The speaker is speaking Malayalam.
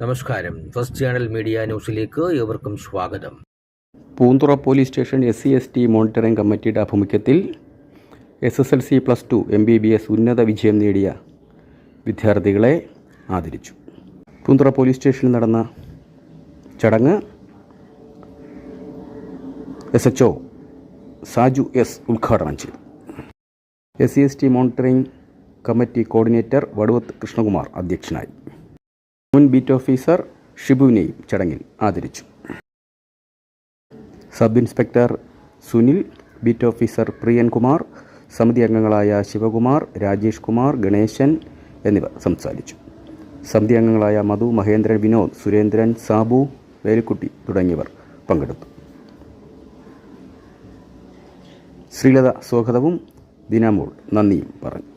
നമസ്കാരം. ഫസ്റ്റ് ചാനൽ മീഡിയ ന്യൂസിലേക്ക് ഏവർക്കും സ്വാഗതം. Poonthura police station S C S T monitoring കമ്മിറ്റിയുടെ ആഭിമുഖ്യത്തിൽ S S L C plus two M B B S ഉന്നത വിജയം നേടിയ വിദ്യാർത്ഥികളെ ആദരിച്ചു. പൂന്തുറ പോലീസ് സ്റ്റേഷനിൽ നടന്ന ചടങ്ങ് S H O Saju S ഉദ്ഘാടനം ചെയ്തു. S C S T monitoring committee coordinator Vaduvath Krishnakumar അധ്യക്ഷനായി. മുൻ ബീറ്റ് ഓഫീസർ ഷിബുവിനെയും ചടങ്ങിൽ ആദരിച്ചു. Sub inspector Sunil beat officer Priyankumar സമിതി അംഗങ്ങളായ ശിവകുമാർ രാജേഷ് കുമാർ ഗണേശൻ എന്നിവർ സംസാരിച്ചു. സമിതി അംഗങ്ങളായ മധു മഹേന്ദ്രൻ വിനോദ് സുരേന്ദ്രൻ സാബു വേലുക്കുട്ടി തുടങ്ങിയവർ പങ്കെടുത്തു. ശ്രീലത സ്വാഗതവും ദിനാമോൾ നന്ദിയും പറഞ്ഞു.